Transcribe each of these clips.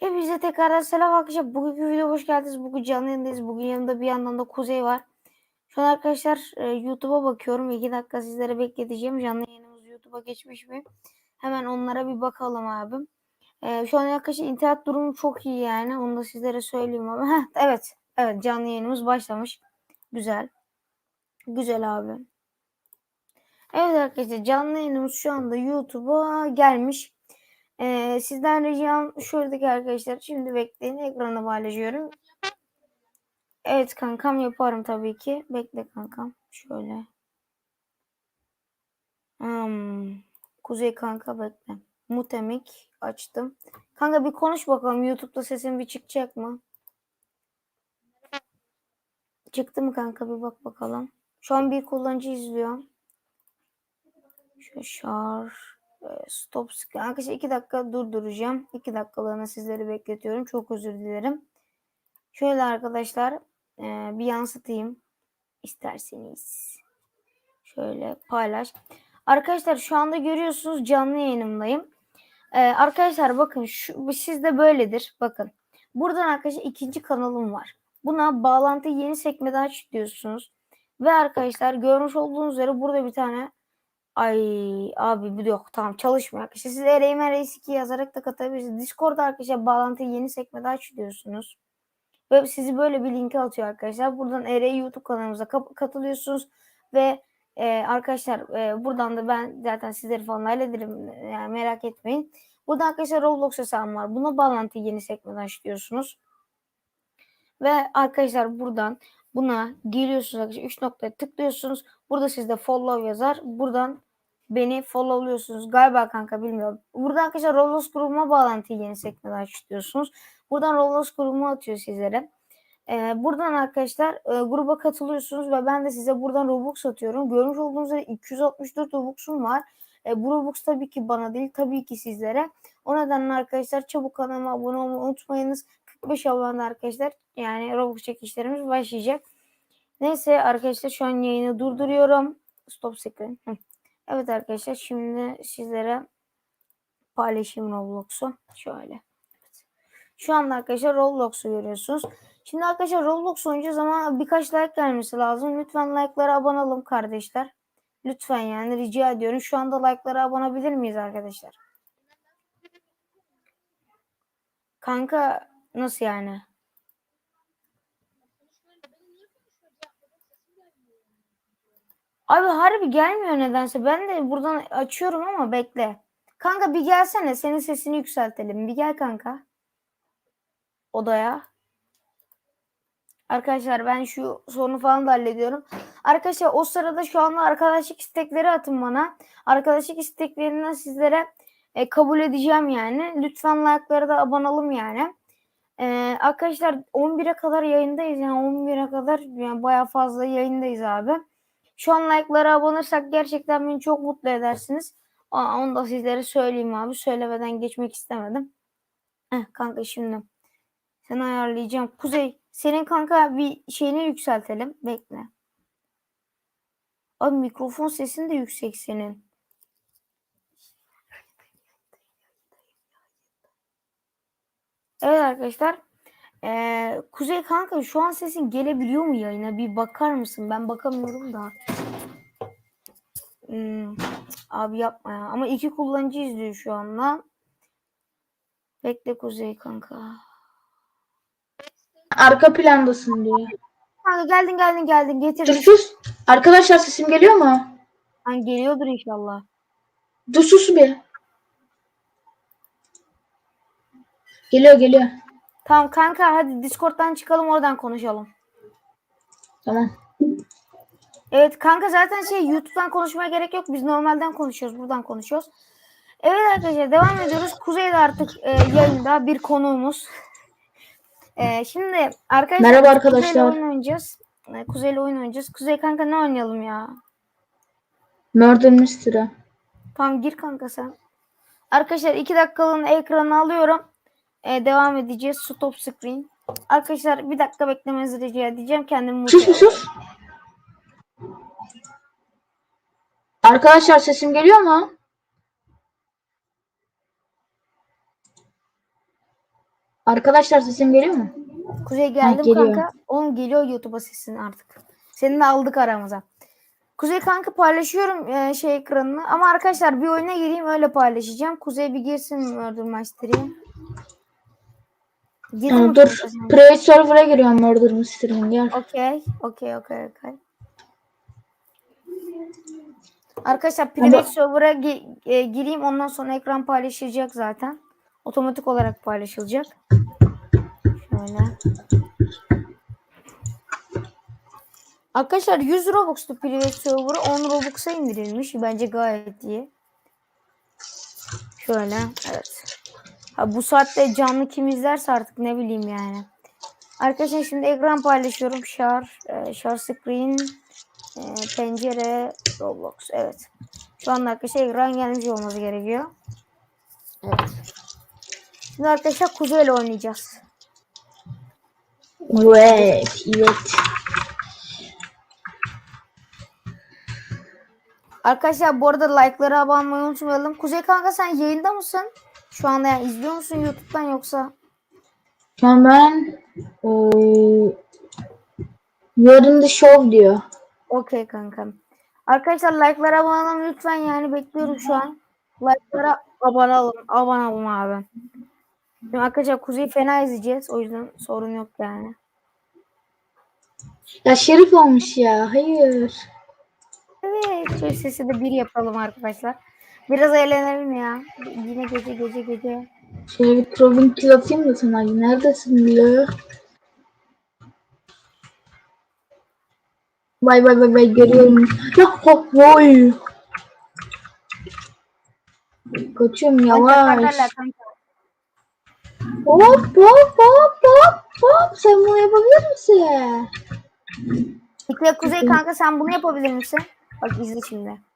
Hepinize tekrardan selam arkadaşlar. Bugünkü video hoş geldiniz. Bugün canlı yayındayız. Bugün yanımda bir yandan da Kuzey var. Şu an arkadaşlar e, YouTube'a bakıyorum. 2 dakika sizlere bekleteceğim. Canlı yayınımız YouTube'a geçmiş mi? Hemen onlara bir bakalım abim. E, şu an arkadaşlar internet durumu çok iyi yani. Onu da sizlere söyleyeyim ama. Heh, evet. Evet canlı yayınımız başlamış. Güzel. Güzel abi. Evet arkadaşlar canlı yayınımız şu anda YouTube'a gelmiş. Ee, sizden ricam şuradaki arkadaşlar şimdi bekleyin ekrana paylaşıyorum. Evet kankam yaparım tabii ki. Bekle kankam. Şöyle. Hmm. Kuzey kanka bekle. Mutemik açtım. Kanka bir konuş bakalım YouTube'da sesin bir çıkacak mı? Çıktı mı kanka bir bak bakalım. Şu an bir kullanıcı izliyor. Şu şarj. E, Stop screen. Arkadaşlar 2 dakika durduracağım. 2 dakikalığına sizleri bekletiyorum. Çok özür dilerim. Şöyle arkadaşlar e, bir yansıtayım isterseniz. Şöyle paylaş. Arkadaşlar şu anda görüyorsunuz canlı yayınımdayım. E, arkadaşlar bakın şu, sizde böyledir. Bakın. Buradan arkadaşlar ikinci kanalım var. Buna bağlantı yeni sekmede aç diyorsunuz. Ve arkadaşlar görmüş olduğunuz üzere burada bir tane Ay abi bu yok tamam çalışmıyor arkadaşlar. Siz Ereğmen Reis 2 yazarak da katabilirsiniz. Discord'da arkadaşlar bağlantıyı yeni sekmede aç diyorsunuz. Ve sizi böyle bir linke atıyor arkadaşlar. Buradan ERE YouTube kanalımıza katılıyorsunuz. Ve e, arkadaşlar e, buradan da ben zaten sizleri falan hallederim. Yani merak etmeyin. Burada arkadaşlar Roblox hesabım var. Buna bağlantıyı yeni sekmeden aç diyorsunuz. Ve arkadaşlar buradan buna geliyorsunuz arkadaşlar. 3 noktaya tıklıyorsunuz. Burada sizde follow yazar. Buradan beni followluyorsunuz. Galiba kanka bilmiyorum. Burada arkadaşlar Roblox grubuma bağlantıyı yeni sekmeden açıyorsunuz. Buradan Roblox grubumu atıyor sizlere. Ee, buradan arkadaşlar e, gruba katılıyorsunuz ve ben de size buradan Robux atıyorum. Görmüş olduğunuz üzere 264 Robux'um var. E, bu Robux tabii ki bana değil tabii ki sizlere. O nedenle arkadaşlar çabuk kanalıma abone olmayı unutmayınız. 45 abone arkadaşlar yani Robux çekişlerimiz başlayacak. Neyse arkadaşlar şu an yayını durduruyorum. Stop screen. Hı. Evet arkadaşlar şimdi sizlere paylaşayım Roblox'u. Şöyle. Şu anda arkadaşlar Roblox'u görüyorsunuz. Şimdi arkadaşlar Roblox oynayacağız ama birkaç like gelmesi lazım. Lütfen like'lara abone olun kardeşler. Lütfen yani rica ediyorum. Şu anda like'lara abone miyiz arkadaşlar? Kanka nasıl yani? Abi harbi gelmiyor nedense. Ben de buradan açıyorum ama bekle. Kanka bir gelsene. Senin sesini yükseltelim. Bir gel kanka. Odaya. Arkadaşlar ben şu sorunu falan da hallediyorum. Arkadaşlar o sırada şu anda arkadaşlık istekleri atın bana. Arkadaşlık isteklerinden sizlere e, kabul edeceğim yani. Lütfen like'lara da olun yani. E, arkadaşlar 11'e kadar yayındayız. Yani 11'e kadar yani bayağı fazla yayındayız abi. Şu an like'lara abone olursak gerçekten beni çok mutlu edersiniz. Aa, onu da sizlere söyleyeyim abi. Söylemeden geçmek istemedim. Heh, kanka şimdi seni ayarlayacağım. Kuzey senin kanka bir şeyini yükseltelim. Bekle. Abi mikrofon sesin de yüksek senin. Evet arkadaşlar. Ee, Kuzey kanka şu an sesin gelebiliyor mu yayına? Bir bakar mısın? Ben bakamıyorum da. Hmm, abi yapma ya. Ama iki kullanıcı izliyor şu anda. Bekle Kuzey kanka. Arka plandasın diyor. Kanka geldin geldin geldin. Dur Getirdim. sus. Arkadaşlar sesim geliyor mu? Hani geliyordur inşallah. Dur sus bir. Geliyor geliyor. Tamam kanka hadi Discord'dan çıkalım oradan konuşalım. Tamam. Evet kanka zaten şey YouTube'dan konuşmaya gerek yok. Biz normalden konuşuyoruz. Buradan konuşuyoruz. Evet arkadaşlar devam ediyoruz. Kuzey'de artık e, yayında bir konuğumuz. E, şimdi arkadaşlar Merhaba arkadaşlar. Kuzey'le oyun oynayacağız. E, Kuzey'le oyun oynayacağız. Kuzey kanka ne oynayalım ya? Murder Mystery. Tamam gir kanka sen. Arkadaşlar iki dakikalığına ekranı alıyorum. E, devam edeceğiz. Stop screen. Arkadaşlar bir dakika beklemenizi rica edeceğim. Kendimi Sus mutlu sus. Arkadaşlar sesim geliyor mu? Arkadaşlar sesim geliyor mu? Kuzey geldim geliyor. kanka. Oğlum geliyor YouTube'a sesin artık. Seni de aldık aramıza. Kuzey kanka paylaşıyorum e, şey ekranını. Ama arkadaşlar bir oyuna gireyim öyle paylaşacağım. Kuzey bir girsin Murder Mystery'e. Ee, mi dur. Private server'a giriyorum Murder Mystery'nin gel. Okey. Okey okey okey. Arkadaşlar private server'a gi- e, gireyim ondan sonra ekran paylaşılacak zaten. Otomatik olarak paylaşılacak. Şöyle. Arkadaşlar 100 Robux'tu private server'ı 10 Robux'a indirilmiş. Bence gayet iyi. Şöyle evet. Ha, bu saatte canlı kim izlerse artık ne bileyim yani. Arkadaşlar şimdi ekran paylaşıyorum. Share, e, share screen, e, pencere, Roblox. Evet. Şu anda arkadaşlar ekran gelmiş olması gerekiyor. Evet. Şimdi arkadaşlar Kuzey ile oynayacağız. Evet, evet. Arkadaşlar bu arada like'ları abone olmayı unutmayalım. Kuzey kanka sen yayında mısın? Şu anda yani izliyor musun YouTube'dan yoksa? Şu an ben eee yarın the show diyor. Okey kankam. Arkadaşlar like'lara abone olun lütfen yani bekliyorum şu an. Like'lara abone olun. Abone olun abi. Şimdi arkadaşlar Kuzey fena izleyeceğiz. O yüzden sorun yok yani. Ya Şerif olmuş ya. Hayır. Evet. Şöyle sesi de bir yapalım arkadaşlar. Biraz eğlenelim ya. Yine gece gece gece. Şöyle bir Trovin kill atayım da sana. Neredesin bile? Vay vay vay vay görüyorum. Ya hop vay. Kaçıyorum yavaş. Hop hop hop hop hop. Sen bunu yapabilir misin? Peki Kuzey kanka sen bunu yapabilir misin? Bak izle şimdi.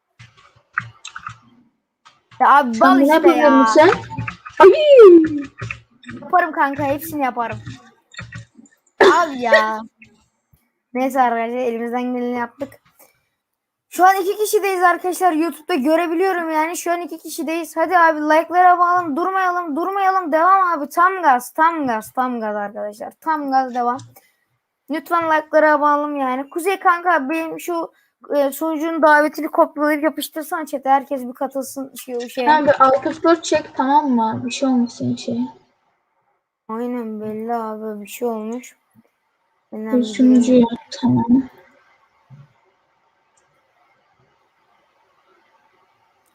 Ya abi Sen bal işte yapabilir ya. misin? Ay. Yaparım kanka hepsini yaparım. Abi ya. Neyse arkadaşlar elimizden geleni yaptık. Şu an iki kişideyiz arkadaşlar. YouTube'da görebiliyorum yani. Şu an iki kişideyiz. Hadi abi like'lara bağlayalım. Durmayalım. Durmayalım. Devam abi. Tam gaz. Tam gaz. Tam gaz arkadaşlar. Tam gaz devam. Lütfen like'lara bağlayalım yani. Kuzey kanka benim şu e, sunucunun davetini kopyalayıp yapıştırsana chat'e. Herkes bir katılsın. Şey, şey. Sen bir alt F4 çek tamam mı? Bir şey olmasın şey. Aynen belli abi. Bir şey olmuş. Önemli sunucu yap tamam.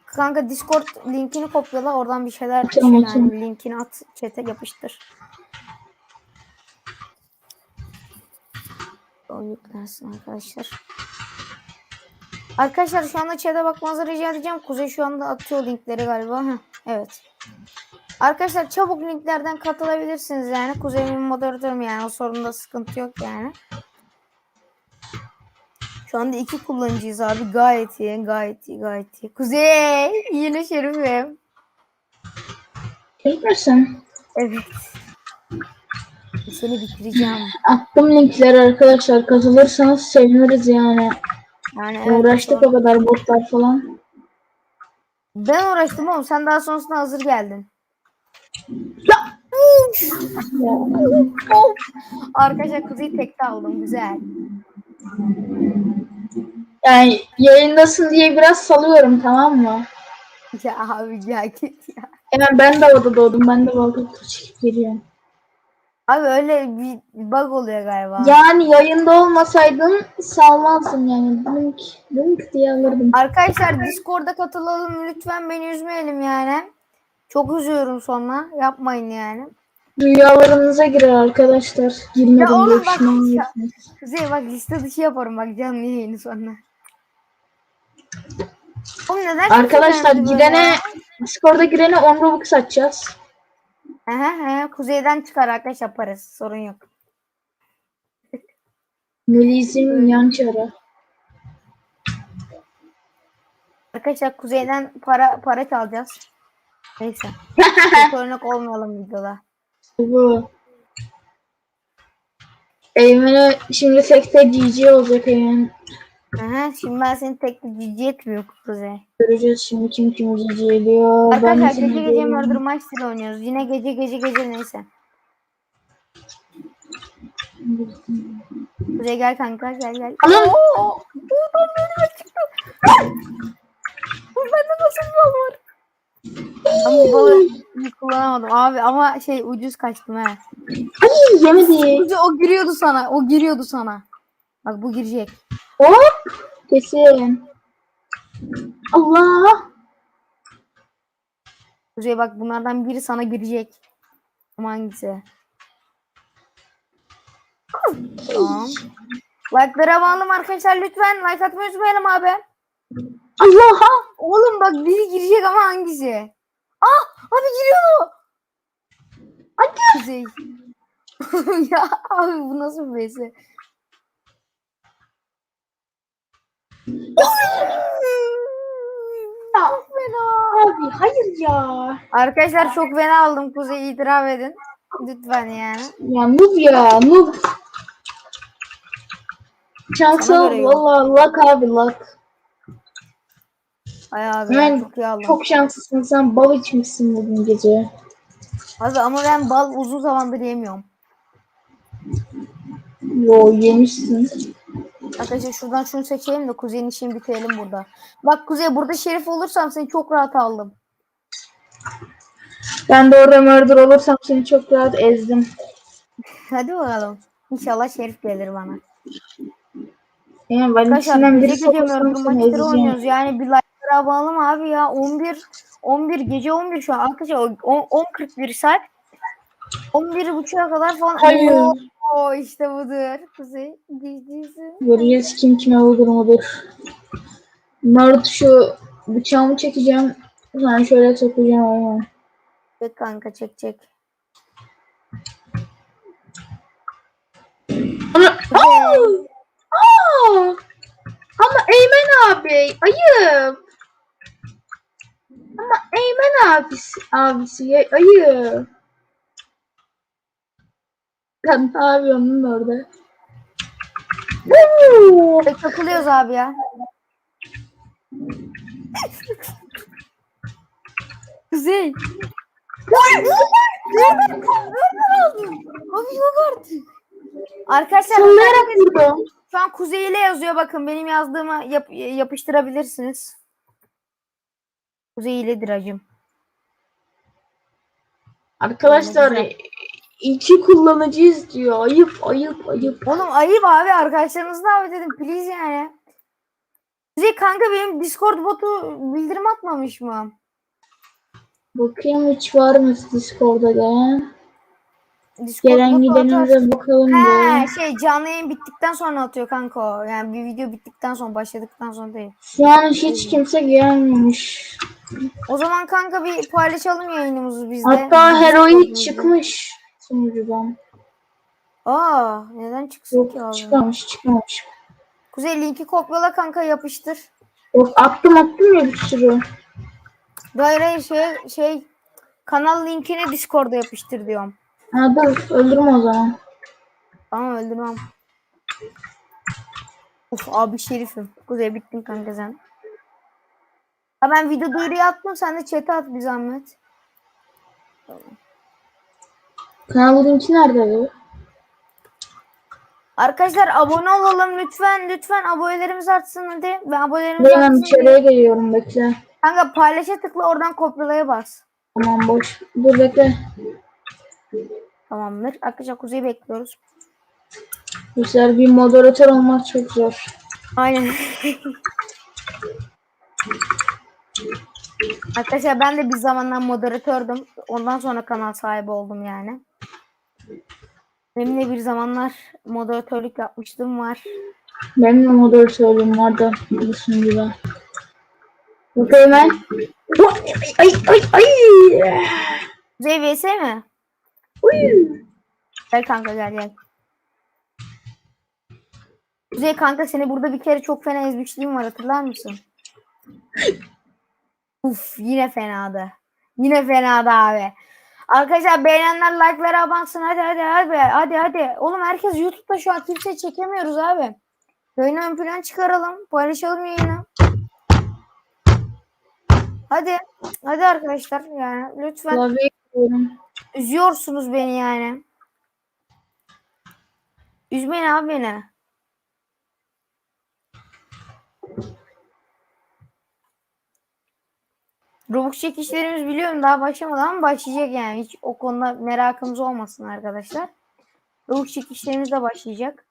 Kanka Discord linkini kopyala oradan bir şeyler Tamam, yani tamam. linkini at chat'e yapıştır. O yüklensin arkadaşlar. Arkadaşlar şu anda chat'e bakmanızı rica edeceğim. Kuzey şu anda atıyor linkleri galiba. Heh, evet. Arkadaşlar çabuk linklerden katılabilirsiniz yani. Kuzey benim moderatörüm yani. O sorunda sıkıntı yok yani. Şu anda iki kullanıcıyız abi. Gayet iyi, gayet iyi, gayet iyi. Kuzey, yine şerifim. Gelir misin? Evet. Seni bitireceğim. Attım linkleri arkadaşlar. Katılırsanız seviniriz yani. Yani evet, Uğraştık o kadar botlar falan. Ben uğraştım oğlum. Sen daha sonrasında hazır geldin. Ya. Arkadaşlar Kuzey'i tekte aldım. Güzel. Yani yayındasın diye biraz salıyorum tamam mı? Ya abi ya git ya. Hemen ben de orada doğdum. Ben de orada çekip geliyorum. Abi öyle bir bug oluyor galiba. Yani yayında olmasaydın salmazdım yani. Link, link diye alırdım. Arkadaşlar Discord'a katılalım. Lütfen beni üzmeyelim yani. Çok üzüyorum sonra. Yapmayın yani. Rüyalarınıza girer arkadaşlar. Girmedim Ya oğlum bak ya. Kuzey bak liste dışı yaparım bak canlı yayını sonra. Oğlum neden Arkadaşlar girene? Discord'a girene 10 Robux atacağız. He he kuzeyden çıkar arkadaş yaparız. Sorun yok. Meliz'in yan çara. Arkadaşlar kuzeyden para para çalacağız. Neyse. Örnek olmayalım videoda. Bu. Eymen'e şimdi sekte GG olacak Eymen. Aha, şimdi ben seni tek cici etmiyor kuzey. Göreceğiz şimdi kim kim GG ediyor. Ben Arkadaşlar gece gece ediyorum. Murder Master oynuyoruz. Yine gece gece gece neyse. Buraya gel kanka gel gel. Alın. Oo, buradan önüme çıktı. Bu bende nasıl bir bal var? Ama bu balı kullanamadım abi ama şey ucuz kaçtım he. Ay yemedi. Ucu o giriyordu sana. O giriyordu sana. Bak bu girecek. Hop. Kesin. Allah. Kuzey bak bunlardan biri sana girecek. Ama hangisi? Tamam. Like'lara bağlım arkadaşlar lütfen. Like atmayı unutmayalım abi. Allah'a. Oğlum bak biri girecek ama hangisi? Ah abi giriyor. Hadi. Kuzey. ya abi bu nasıl bir besi? Ya, Çok fena. abi hayır ya. Arkadaşlar çok fena aldım Kuzey itiraf edin. Lütfen yani. Ya noob ya noob. Şansal Sana göre yok. valla luck abi luck. Ay abi Ben çok iyi aldım. çok şanslısın sen bal içmişsin bugün gece. Abi ama ben bal uzun zamandır yemiyorum. Yo yemişsin. Arkadaşlar şuradan şunu seçelim de Kuzey'in işini bitirelim burada. Bak Kuzey burada şerif olursam seni çok rahat aldım. Ben de orada murder olursam seni çok rahat ezdim. Hadi bakalım. İnşallah şerif gelir bana. Yani ben Arkadaşlar içinden gece Murder oynuyoruz. Yani bir like'lara bağlı mı abi ya? 11 11 gece 11 şu an. Arkadaşlar o- o- 10.41 saat. 11 buçuğa kadar falan. Hayır. Oo, işte budur. Kuzey. Gizlisin. Göreceğiz kim kime uygun mudur. Murder şu bıçağımı çekeceğim. Sen şöyle sokacağım ama. Çek kanka çek çek. Ana- Aa! Aa! Ama Eymen abi ayıp. Ama Eymen abisi, abisi ayıp. Lan orada? Tek takılıyoruz abi ya. Kuzey. Nereden aldın? Abi yok artık. Arkadaşlar vurdum. şu an Kuzey ile yazıyor bakın benim yazdığımı yap- yapıştırabilirsiniz. Kuzey iledir acım. Arkadaşlar iki kullanıcıyız diyor. Ayıp ayıp ayıp. Oğlum ayıp abi arkadaşlarınız davet edin please yani. Kuzey kanka benim Discord botu bildirim atmamış mı? Bakayım hiç var mı Discord'da gelen? Discord Gelen gidenimize bakalım He şey canlı yayın bittikten sonra atıyor kanka o. Yani bir video bittikten sonra başladıktan sonra değil. Şu an hiç kimse gelmemiş. O zaman kanka bir paylaşalım yayınımızı biz de. Hatta Biz Heroid Çıkmış sunucudan. Aa neden çıksın ki Yok abi? çıkmamış çıkmamış. Kuzey linki kopyala kanka yapıştır. Yok attım attım ya bir sürü. Hayır hayır şey, şey kanal linkini Discord'a yapıştır diyorum. Ha dur öldürme o zaman. Tamam öldürmem. Uf abi şerifim. Kuzey bittin kanka sen. Ha ben video duyuruyu attım sen de chat'e at bir zahmet. Kanal linki nerede bu? Arkadaşlar abone olalım lütfen lütfen abonelerimiz artsın hadi. Ben abonelerimiz hemen artsın. içeriye geliyorum bekle. Kanka paylaşa tıkla oradan kopyalaya bas. Tamam boş. Dur bekle. Tamamdır. Arkadaşlar Kuzey'i bekliyoruz. Sefer bir moderatör olmak çok zor. Aynen. Arkadaşlar ben de bir zamanlar moderatördüm. Ondan sonra kanal sahibi oldum yani. Benim de bir zamanlar moderatörlük yapmıştım var. Benim de moderatörüm vardı bu sunucuda. Bak hemen. Ay ay ay. Kuzey vs mi? Uy. Gel kanka gel gel. Kuzey kanka seni burada bir kere çok fena ezmişliğim var hatırlar mısın? Uf yine fenadı. Yine fenadı abi. Arkadaşlar beğenenler like'lara abansın hadi hadi hadi hadi hadi. Oğlum herkes YouTube'da şu an kimse çekemiyoruz abi. Yayını ön plan çıkaralım. Paylaşalım yayını. Hadi. Hadi arkadaşlar yani lütfen. Üzüyorsunuz beni yani. Üzmeyin abi beni. Robux çekişlerimiz biliyorum daha başlamadı ama başlayacak yani. Hiç o konuda merakımız olmasın arkadaşlar. Robux çekişlerimiz de başlayacak.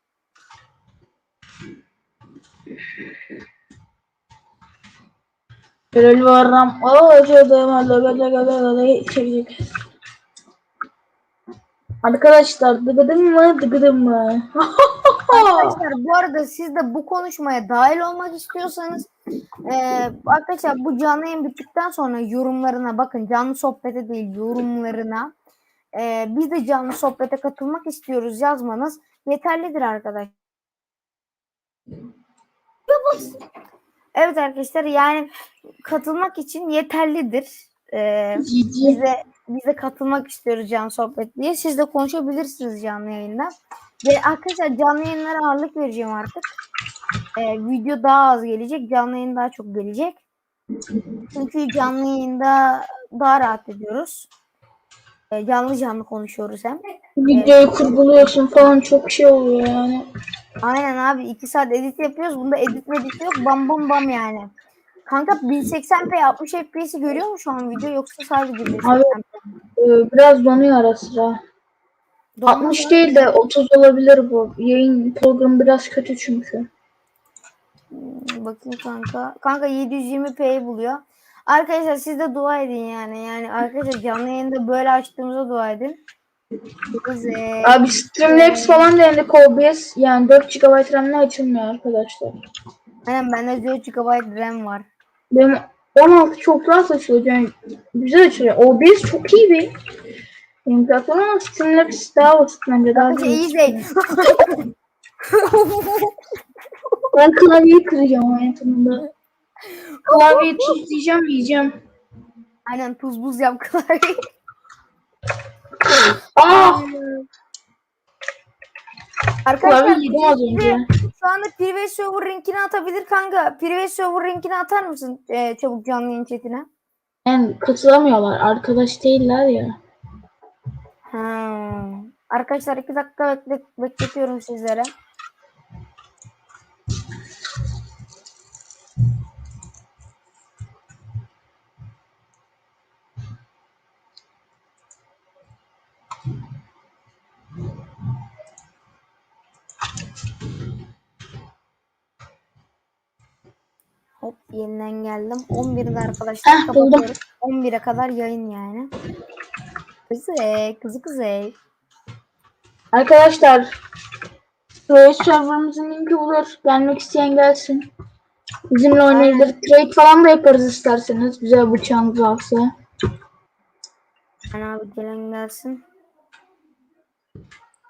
Görel varram. Aa çocuğum böyle böyle böyle çekecek. Arkadaşlar dıgıdım mı dıgıdım mı? Arkadaşlar bu arada siz de bu konuşmaya dahil olmak istiyorsanız eee, arkadaşlar bu canlı yayın bittikten sonra yorumlarına bakın canlı sohbete değil yorumlarına eee, biz de canlı sohbete katılmak istiyoruz yazmanız yeterlidir arkadaşlar. Evet arkadaşlar yani katılmak için yeterlidir. Cici. bize bize katılmak istiyoruz canlı sohbet diye. Siz de konuşabilirsiniz canlı yayında. Ve arkadaşlar canlı yayınlara ağırlık vereceğim artık. Ee, video daha az gelecek. Canlı yayın daha çok gelecek. Çünkü canlı yayında daha rahat ediyoruz. Ee, canlı canlı konuşuyoruz hem. Videoyu kurguluyorsun falan çok şey oluyor yani. Aynen abi 2 saat edit yapıyoruz. Bunda edit medit yok. Bam bam bam yani. Kanka 1080p 60 fps'i görüyor mu şu an video yoksa sadece 1080p? Abi, Ee, biraz donuyor ara sıra. Donma 60 mı? değil de 30 olabilir bu. Yayın programı biraz kötü çünkü. Hmm, Bakayım kanka. Kanka 720p'yi buluyor. Arkadaşlar siz de dua edin yani. Yani arkadaşlar canlı yayında böyle açtığımıza dua edin. Güzel. Abi Streamlabs falan denedik OBS. Yani 4 GB RAM'le açılmıyor arkadaşlar. Aynen bende 4 GB RAM var. Benim 16 çok rahat açılıyor. Yani güzel açılıyor. OBS çok iyi bir platform ama Streamlabs daha basit bence. Daha Arkadaşlar iyi değil. Ben klavyeyi kıracağım hayatımda. Klavyeyi tuzlayacağım yiyeceğim. Aynen tuz buz yap klavyeyi. Aa! Arkadaşlar Klavye yedim az önce. Şu anda Private Server linkini atabilir kanka. Private Server linkini atar mısın e, çabuk canlı yayın chatine? Yani katılamıyorlar. Arkadaş değiller ya. Ha. Arkadaşlar iki dakika bekle, bekletiyorum sizlere. Yeniden geldim. 11'de arkadaşlar Heh, buldum. kapatıyoruz. 11'e kadar yayın yani. Kızı, kızı kızı. Arkadaşlar Trade serverımızın linki bulur. Gelmek isteyen gelsin. Bizimle oynayabilir. Trade falan da yaparız isterseniz. Güzel bıçağınız varsa. Yani abi gelen gelsin.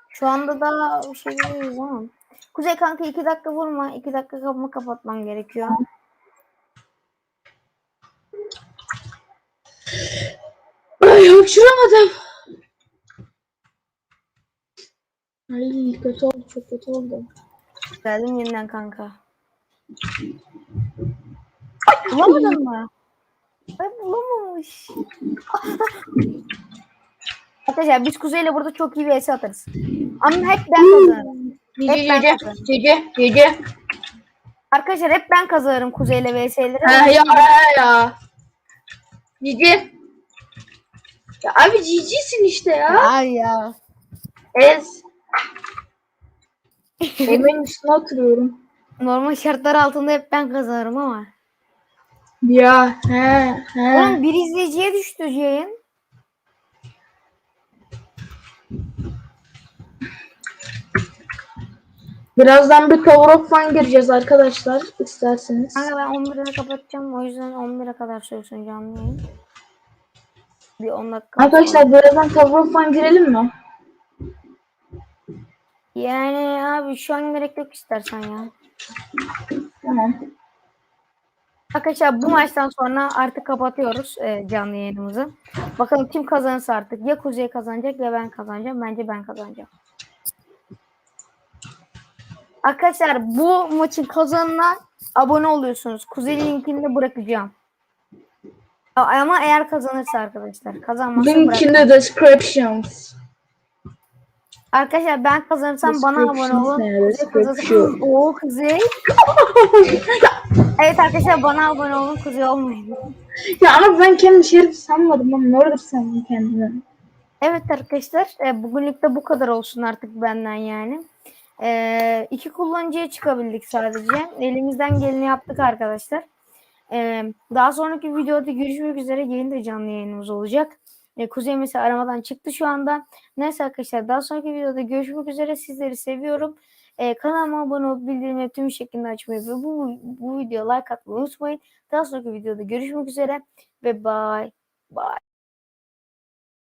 Şu anda da bir şey değiliz ama. Kuzey kanka iki dakika vurma. iki dakika kapımı kapatmam gerekiyor. Ay uçuramadım. Ay kötü oldu çok kötü oldu. Geldim yeniden kanka. Bulamadın mı? Ay bulamamış. Arkadaşlar biz Kuzey'le burada çok iyi bir vs atarız. Ama hep ben kazanırım. Hep ben cici kazanırım. cici cici. Arkadaşlar hep ben kazanırım Kuzey'le vs'leri. Ha ya ya ya. Cici. Ya abi cicisin işte ya. Ay ya. Ez. Emeğin üstüne oturuyorum. Normal şartlar altında hep ben kazanırım ama. Ya he he. Oğlum bir izleyiciye düştü yayın. Birazdan bir Tower of Fun gireceğiz arkadaşlar isterseniz. Kanka ben 11'e kapatacağım. O yüzden 11'e kadar sürsün canlı yayın. Bir 10 dakika. Arkadaşlar birazdan of Fun girelim mi? Yani abi şu an gerek yok istersen ya. Tamam. Arkadaşlar bu maçtan sonra artık kapatıyoruz e, canlı yayınımızı. Bakalım kim kazanırsa artık. Ya Kuzey kazanacak ya ben kazanacağım. Bence ben kazanacağım. Arkadaşlar bu maçın kazanına abone oluyorsunuz. Kuzey linkini de bırakacağım. Ama eğer kazanırsa arkadaşlar. Kazanmazsa bırak. Link in the descriptions. Arkadaşlar ben kazanırsam bana abone olun. kazanırsam Oo Kuzey. evet arkadaşlar bana abone olun. Kuzey olmayın. Ya ama ben kendimi şerif sanmadım ne olur sandım kendimi. Evet arkadaşlar e, bugünlük de bu kadar olsun artık benden yani. E, iki kullanıcıya çıkabildik sadece. Elimizden geleni yaptık arkadaşlar. E, daha sonraki videoda görüşmek üzere. Yayın da canlı yayınımız olacak. E, Kuzey mesela aramadan çıktı şu anda. Neyse arkadaşlar daha sonraki videoda görüşmek üzere. Sizleri seviyorum. E, kanalıma abone olup bildirimleri tüm şeklinde açmayı ve bu, bu videoya like atmayı unutmayın. Daha sonraki videoda görüşmek üzere ve bye bye.